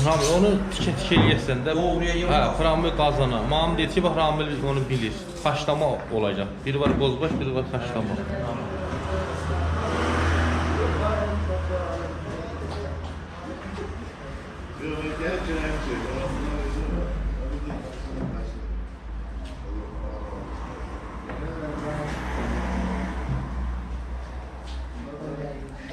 Ramil onu tikə tikə eləyəsən də Doğruya yığma. Hə, Ramil qazana. Mam deyir ki, bax Ramil onu bilir. Haşlama olacaq. Biri var bozbaş, biri var haşlama.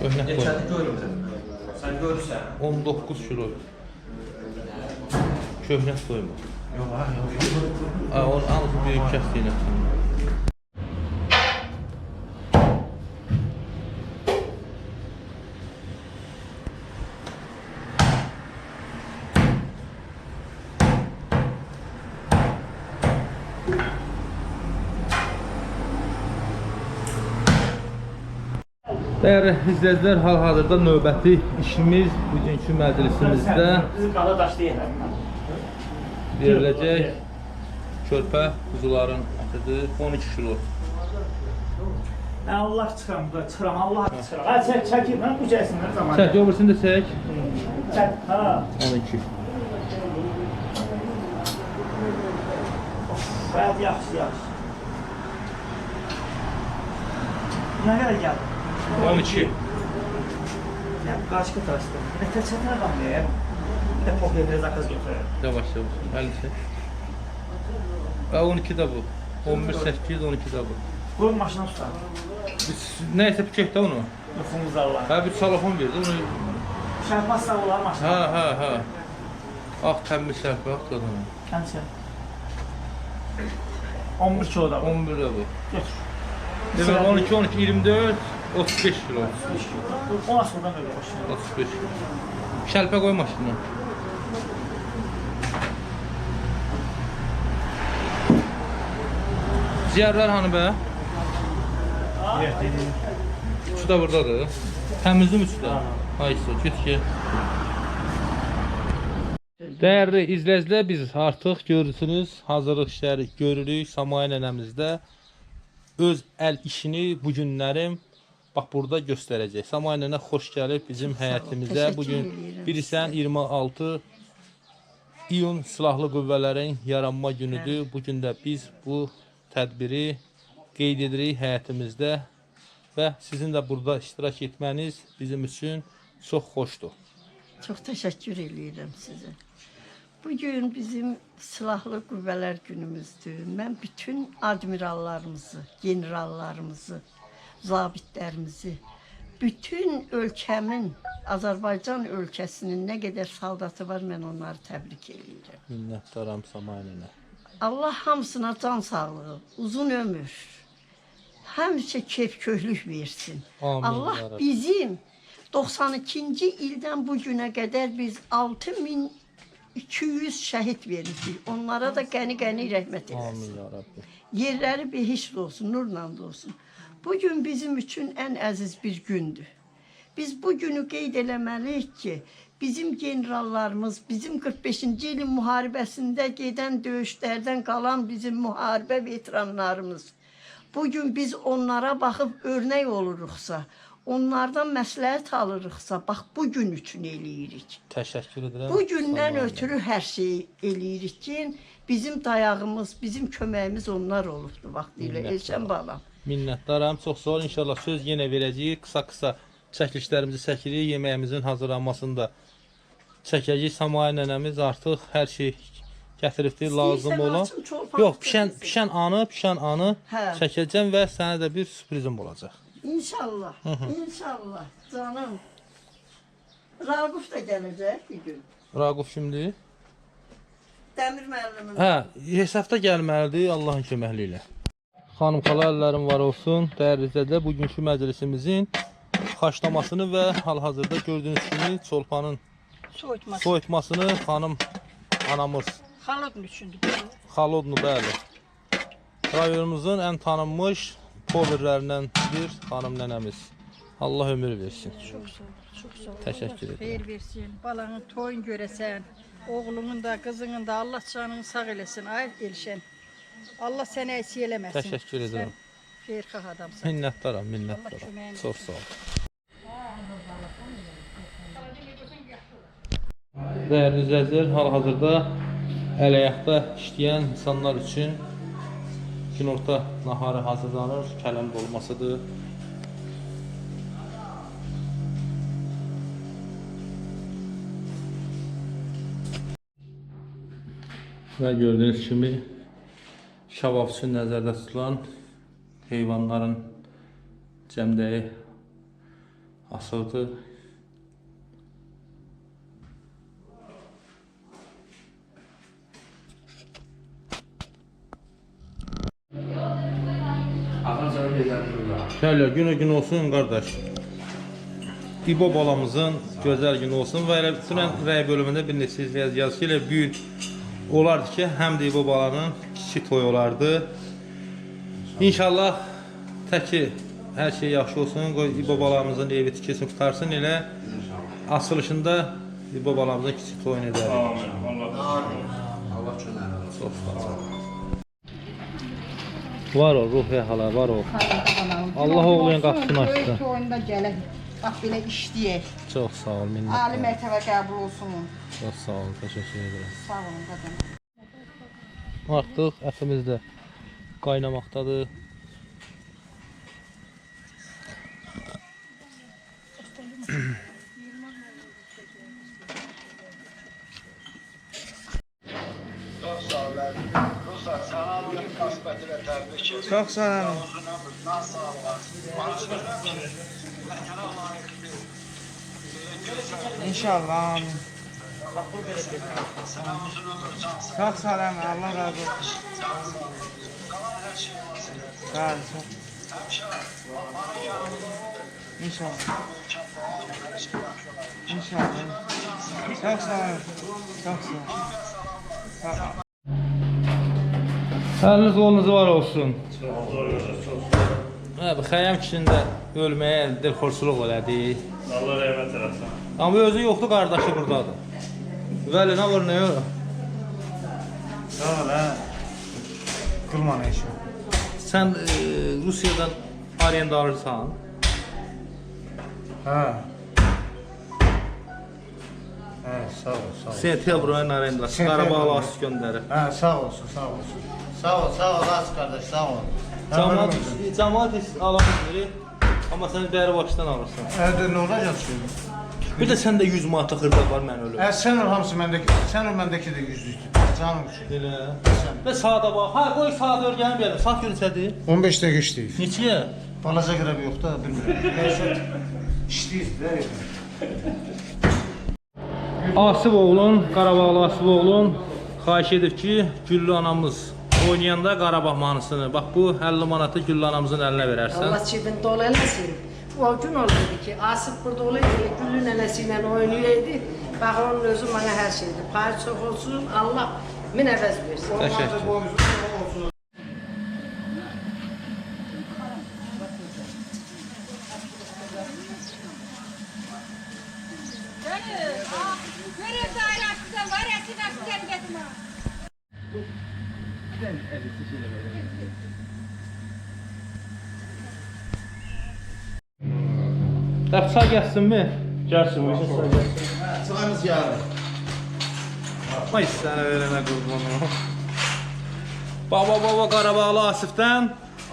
Köhnə qoy. Geçəni görmürəm. Sən görürsən. 19 kilo. Köhnə soyma. Yox, ha, yox. Ha, onun altı büyük kəsdiyinə. Dəyərli izləyicilər, hal-hazırda növbəti işimiz bugünkü məclisimizdə veriləcək körpə quzuların ətidir 12 kilo. Allah çıxıram, çıxıram, Allah çıxıram. Ha, çək, çəkib, mən bu gəlsinlər zaman. Çək, öbürsünü də çək. Çək, ha. 12. Bəd yaxşı, yaxşı. Nə qədər gəldi? 12. Ya, qaçqı taşdı. Bir də çətinə qalmıyor. Bir də poker bir zakaz götürür. Yavaş yavaş. 50 çək. Və 12 də bu. 11 8 12 də bu. Qoy maşına tutar. Biz nəysə pikək də onu. Nüfumuz Allah. Hə bir telefon verdi onu. Şərpaz sağ olar maşına. Hə hə hə. Ağ təmiz şərf yox da onu. Kəmsə. 11 kilo da var. 11 də bu. Götür. Demək 12 12 24 35 kilo. 10 asıldan öyle başlıyor. 35 kilo. Şəlpə qoy maşına. Ciyərlər hanı bə? Üçü də buradadır. Təmizlim üçü də. Aysa, get ki. Dəyərli izləyicilər, biz artıq görürsünüz, hazırlıq işləri görürük. Samay nənəmizdə öz əl işini bu günlərim bax burada göstərəcək. Samay nənə xoş gəlib bizim həyətimizə. Təşəkkür Bu gün bilirsən 26 iyun silahlı qüvvələrin yaranma günüdür. Bu gün də biz bu tədbiri qeyd edirik həyətimizdə və sizin də burada iştirak etməniz bizim üçün çox xoşdur. Çox təşəkkür edirəm sizə. Bu gün bizim silahlı qüvvələr günümüzdür. Mən bütün admirallarımızı, generallarımızı, zabitlərimizi, bütün ölkəmin, Azərbaycan ölkəsinin nə qədər saldatı var, mən onları təbrik edirəm. Minnətdaram Samay nənə. Allah hamısına can sağlığı, uzun ömür, həmişə keyf-köhlük versin. Amin, Allah Rabbi. bizim 92-ci ildən bu günə qədər biz 6200 şəhid vermişik. Onlara da qəni-qəni rəhmət eləsin. Amin ya Rabbi. Yerləri behişt olsun, nurla dolsun. Bu gün bizim üçün ən əziz bir gündür. Biz bu günü qeyd eləməliyik ki, bizim generallarımız, bizim 45-ci ilin müharibəsində gedən döyüşlərdən qalan bizim müharibə veteranlarımız. Bu gün biz onlara baxıb örnək oluruqsa, onlardan məsləhət alırıqsa, bax bu gün üçün eləyirik. Təşəkkür edirəm. Bu gündən ötürü hər şeyi eləyirik ki, bizim dayağımız, bizim köməyimiz onlar olubdu vaxtilə. Elşən balam. Minnətdaram. Çox sağ ol. İnşallah söz yenə verəcəyik. Qısa-qısa çəkilişlərimizi çəkirik. Yeməyimizin hazırlanmasını da çəkəcəyik. Samay nənəmiz artıq hər şey gətiribdi lazım olan. Yox, pişən pişən anı, pişən anı Hə. çəkəcəm və sənə də bir sürprizim olacaq. İnşallah, inşallah canım. Raquf da gələcək bir gün. Raquf kimdir? Dəmir müəllimin. Hə, hesabda gəlməlidir Allahın köməkliyi ilə. Xanım xala əllərin var olsun. Dəyərli izləyicilər, bugünkü məclisimizin haşlamasını və hal-hazırda gördüyünüz kimi çolpanın Soyutması. soyutmasını xanım anamız Xalqın üçündür. Xalodnu bəli. Rayonumuzun ən tanınmış poverlərindən bir xanım nənəmiz. Allah ömür versin. Çox sağ ol, çox sağ ol. Təşəkkür edirəm. Xeyir versin. Balanın toyun görəsən. Oğlunun da, qızının da Allah canını sağ eləsin. Ay Elşən. Allah sənə əksik eləməsin. Təşəkkür edirəm. Sən xeyirxah adamsan. Minnətdaram, minnətdaram. Çox sağ ol. dəyərli izləyicilər, hal-hazırda ələyaqda işləyən insanlar üçün günorta naharı hazırlanır, kələm dolmasıdır. Və gördüyünüz kimi şabab üçün nəzərdə tutulan heyvanların cəmdəyi asıldı. Şəhərlər günə gün olsun qardaş. İbo balamızın gözəl günü olsun və elə dünən rəy bölümündə bir neçə ki, elə bu gün olardı ki, həm də İbo balanın kiçik toyu olardı. İnşallah təki hər şey yaxşı olsun. Qoy İbo balamızın evi tikilsin, qutarsın elə açılışında İbo balamızın kiçik toyunu edərik. Allah köməyini olsun. Çox sağ ol. Var o, Ruhiyə hala, var o. Allah oğlunun qapısını açdı. Böyük oyunda gələk. Bax belə işləyək. Çox sağ ol, Ali minnətlər. mərtəbə qəbul olsun. Çox sağ ol, təşəkkür edirəm. Sağ olun qadın. Artıq ətimiz də qaynamaqdadır. Çok sağ olun. İnşallah. Çok sağ olun. Allah razı olsun. Sağ olun. İnşallah. İnşallah. Çok sağ olun. Çok sağ olun. Sağ olun. Var olsun. Hə, bu Xəyyam kişinin də ölməyə dilxorçuluq elədi. Allah rəhmət eləsin. Amma özü yoxdur, qardaşı burdadır. Vəli, nə var, nə yox? Sağ ol ha. Nə işi. Sən e, Rusiyadan arenda alırsan. Ha. Ha, sağ ol, sağ ol. Sentyabrın arendası. Sentyabr. Qarabağ asıl göndərir. Ha, sağ olsun, sağ olsun. Sağ ol, sağ ol az kardeş, sağ ol. Camaat alamaz verir. Amma sən dəri başdan alırsan. Ədə nə olacaq şimdi? Bir də səndə 100 manat xırda var mən ölüm. Ə, sən ol hamısı məndəki, sən ol məndəki də yüzlükdür. Canım üçün. Elə. Və saata bax. Ha, qoy saat örgənim gəlim. Saat görürsədir. 15 dəqiqə işləyir. Neçəyə? Balaca qərəb yox da, bilmirəm. Nəysə, işləyir də. Asif oğlun, Qarabağlı Asif oğlun xahiş edib ki, Güllü anamız oynayanda Qarabağ mahnısını, bax bu 50 manatı Güllü anamızın əlinə verərsən. Allah cibin dolu eləsin. O gün olurdu ki, Asif burada olaydı, Güllü nənəsiyle oynayırdı. Bak onun özü bana her şeydi. Payı çok olsun, Allah əvəz versin. Təşəkkür. Nereye dairesinden var ya sinasından dedim ha. Dəfsa gəlsinmi? Gəlsin, bu işin gəlsin. Çayımız gəldi. Ay sənə verənə qurban olum. Baba baba Qarabağlı Asifdən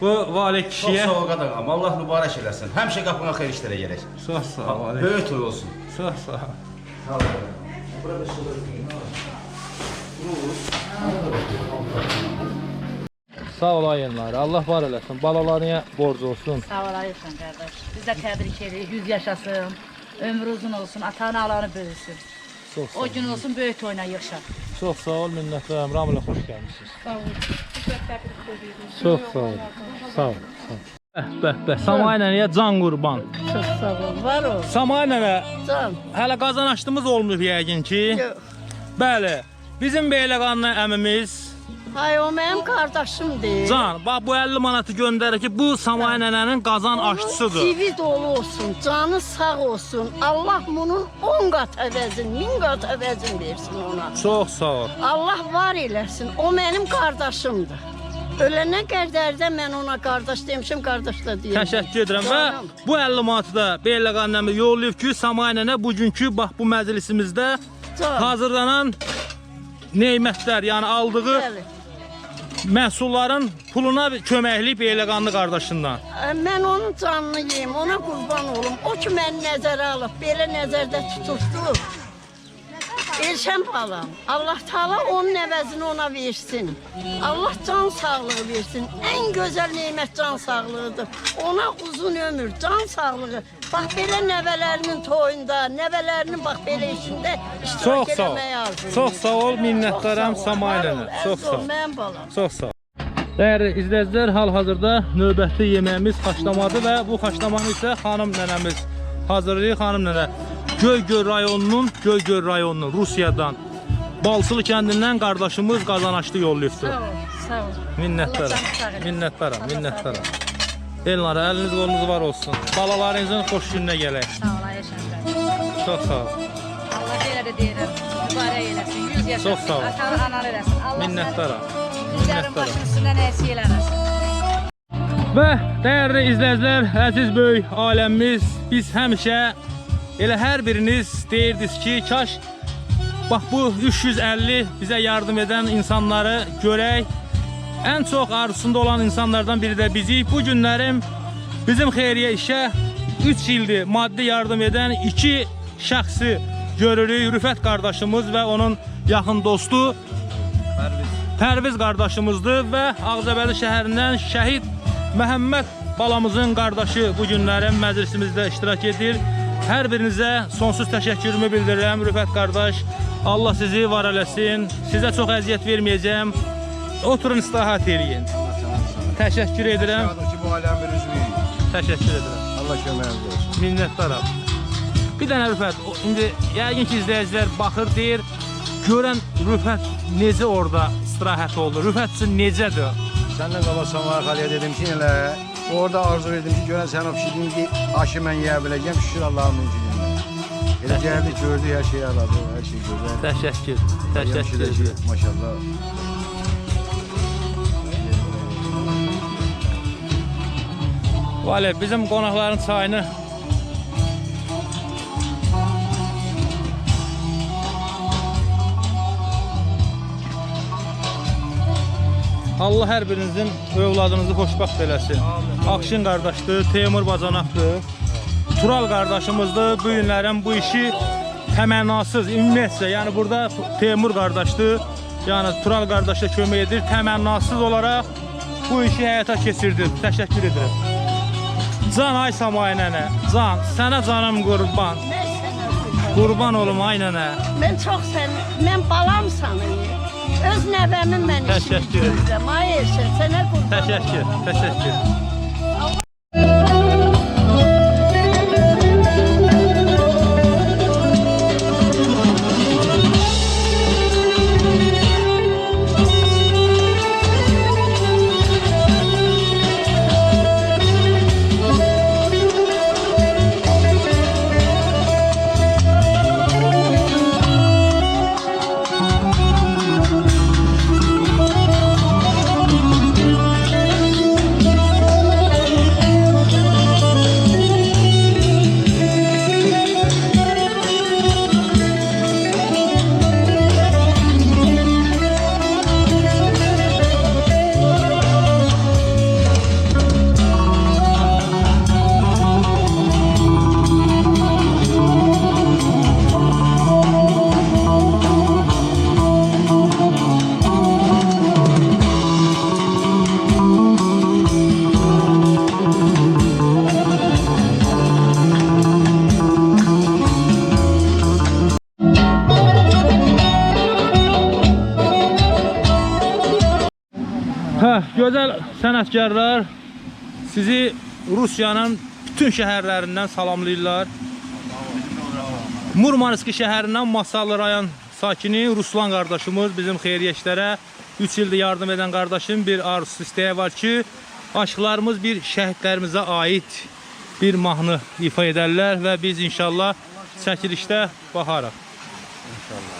bu Valik Çox kişiyə. sağ ol qadağam. Allah mübarək eləsin. Həmişə qapına xeyir işlərə gələk. Çox sağ ol. Valik. Böyük toy olsun. Çox sağ ol. Sağ ol ayınları. Allah var eləsin. Balalarına borc olsun. Sağ olaysan qardaş. Biz də təbrik edirik. 100 yaşasın. Ömrü uzun olsun. Atanı alanı böyüsün. Çox sağ O gün olsun böyük toyuna yığışaq. Çox sağ ol, minnətdarım. Ramilə xoş gəlmisiniz. Çox sağ ol. Sağ ol. Bəh, bəh, bəh. Samay nənəyə can qurban. Çok sağ ol, var ol. Samay nənə, Can. hələ qazan açdığımız olmuyor yəqin ki. Yox. Bəli. Bizim Beyləqanlı əmimiz Hay o benim kardeşimdir. Can, bax bu 50 manatı göndərir ki, bu Samay nənənin qazan aşçısıdır. Civi dolu olsun, canı sağ olsun. Allah bunun 10 kat əvəzin, 1000 kat əvəzin versin ona. Çox sağ ol. Allah var eləsin. O benim kardeşimdir. Ölənə qədər də mən ona qardaş demişəm, qardaş da deyirəm. Təşəkkür edirəm və Canım. bu 50 manatı da Beyləqanlı əmi yollayıb ki, Samay nənə bugünkü bax bu məclisimizdə Can. hazırlanan neymətlər, yəni aldığı Bəli. Məhsulların puluna köməkləyib elə qanlı qardaşından. Mən onun canını yeyim, ona qurban olum. O ki məni nəzərə alıb, belə nəzərdə tutubdu. Elşən balam, Allah Taala onun əvəzini ona versin. Allah can sağlığı versin. Ən gözəl nemət can sağlığıdır. Ona uzun ömür, can sağlığı. Bax belə nəvələrinin toyunda, nəvələrinin bax belə işində iştirak Çox sağ ol. eləməyi arzulayır. Çox sağ ol, minnətdaram ol, Çox sağ ol. Mənim balam. Çox sağ ol. Dəyərli izləyicilər, hal-hazırda növbəti yeməyimiz haşlamadır və bu haşlamanı isə xanım nənəmiz hazırlayır. Xanım nənə Göygöl rayonunun, Göygöl rayonunun Rusiyadan Balsılı kəndindən qardaşımız qazanaşlı yollayıbdır. Sağ ol, sağ ol. Minnətdaram. Allah canını sağ eləsin. Minnətdaram, minnətdaram. Elnara, əliniz qolunuz var olsun. Balalarınızın xoş gününə gələk. Sağ ol Ayşəndə. Çox sağ ol. Allah belə də deyirəm. Mübarək eləsin. 100 yaşasın. Çox sağ ol. Atanı anar eləsin. Allah Minnətdaram. Minnətdaram. başının üstündən əksik eləməsin. Və dəyərli izləyicilər, əziz böyük aləmimiz, biz həmişə elə hər biriniz deyirdiniz ki, kaş bax bu 350 bizə yardım edən insanları görək. Ən çox arzusunda olan insanlardan biri də bizi. Bu günlərim bizim xeyriyyə işə 3 ildir maddi yardım edən iki şəxsi görürük. Rüfət qardaşımız və onun yaxın dostu Pərviz qardaşımızdır və Ağcabədi şəhərindən şəhid Məhəmməd balamızın qardaşı bu günlərin məclisimizdə iştirak edir. Hər birinizə sonsuz təşəkkürümü bildirirəm Rüfət qardaş. Allah sizi var eləsin. Sizə çox əziyyət verməyəcəm. Oturun istirahət eləyin. Təşəkkür edirəm. ki bu alem bir üzvüyük. Təşəkkür edirəm. Allah köməyiniz olsun. Minnətdaram. Bir dənə Rüfət, indi yəqin ki izləyicilər baxır deyir, görən Rüfət necə orada istirahət oldu? Rüfət üçün necədir? Senden qabaq Samaya Xaliyə dedim ki, elə orada arzu edim ki, görən sən o pişirdin aşı mən yeyə biləcəm, şükür Allah'ın mümkünlüğüne. Elə gəldi, gördü, hər şeyi aradı, hər şey gözəl. Təşəkkür. Təşəkkür edirəm. ki, Maşallah. Vale, bizim qonaqların çayını Allah hər birinizin övladınızı xoşbəxt eləsin. Akşin qardaşdır, Teymur bacanaqdır. Tural qardaşımızdır. Bu günlərin bu işi təmənnasız, ümumiyyətcə, yəni burada Teymur qardaşdır. Yəni Tural qardaşa kömək edir. Təmənnasız olaraq bu işi həyata keçirdi. Təşəkkür edirəm. Can ay Samay nənə, can, sənə canım qurban. Qurban. Olum ay nənə. Mən çox sən, mən balam sanıyım. Öz nəvəmin mən işini görürəm. Ay Elşən, sənə qurban Təşəkkür, təşəkkür. Hə, gözəl sənətkarlar sizi Rusiyanın bütün şəhərlərindən salamlayırlar. Murmanski şəhərindən Masallı rayon sakini Ruslan qardaşımız bizim xeyriyyə işlərə 3 ildir yardım edən qardaşım bir arzusu istəyi var ki, aşıqlarımız bir şəhidlərimizə aid bir mahnı ifa edərlər və biz inşallah çəkilişdə baxarıq. Bir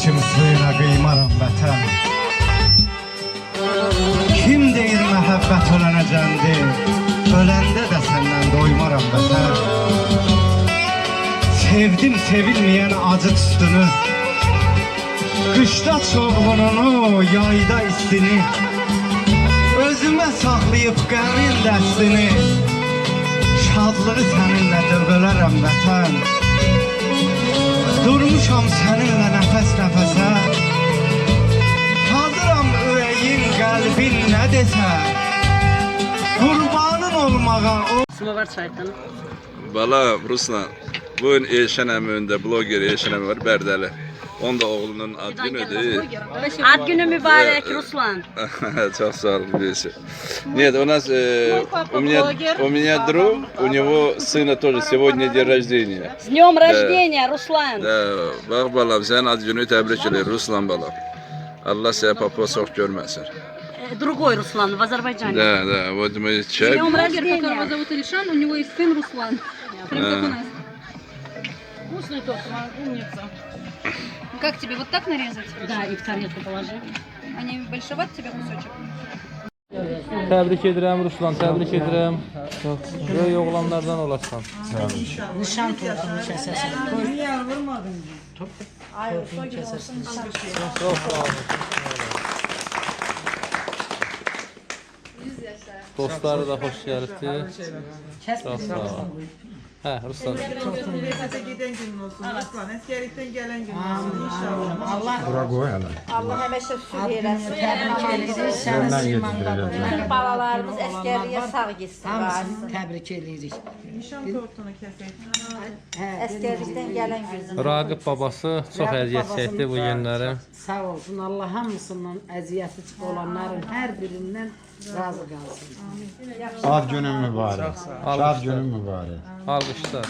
içim suyuna kıymaram vətən. Kim deyir məhəbbət ölənəcəndir Öləndə də səndən doymaram vətən. Sevdim sevilməyən acı üstünü Qışda çovğununu, yayda istini. Özümə saxlayıb qəmin dəstini. Şadlığı səninlə dövbələrəm vətən. Durmuşam səninlə nəfəs nə desə Qurbanın olmağa o Samovar çaydan. Bala Ruslan, bu Elşən əmi öndə bloger Elşən əmi var Bərdəli. Onun da oğlunun ad günüdür. Ad günü mübarek Ruslan. Çok sağ olun birisi. Нет, у нас э, у меня у меня друг, у него сына тоже сегодня день рождения. С днем рождения, Ruslan. Da, bak balam sen ad günü tebrik ederim Ruslan balam. Allah seni papa çok görmesin. Другой Руслан в Азербайджане. Да, да, вот мы чай. днем рождения. зовут Ильшан, у него есть сын Руслан. Да. Вкусный торт, умница. Как тебе, вот так нарезать? Да, и в тарелку положи. Не большеват тебе кусочек? Təbrik edirəm Ruslan, təbrik edirəm. Böyük oğlanlardan olasan. Nişan tortunu kesesin. Çox sağ olun. Dostları da. Çox sağ olun. Hə, Ruslan. Giden günün olsun. Aslan. Askerlikten gelen günün olsun. İnşallah. Bura qoy hələ. Allah həmişə sülh eləsin. Səndən yetişdiriləcək. Bütün balalarımız əskərliyə sağ gitsin. Təbrik edirik. Nişan tortunu keseyim. Əskərlikdən gələn gün. Raqib babası çox əziyyət çəkdi bu günləri. Sağ olsun. Allah hamısından əziyyəti olanların hər birindən razı qalsın. Ad günün mübarək. Şad günün mübarək. Alqışlar.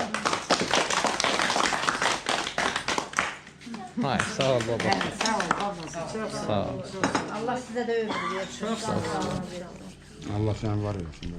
Hay, sağ ol baba. Sağ ol babası. Çox Sağ ol. Allah sizə də ömür versin. Allah səni var etsin.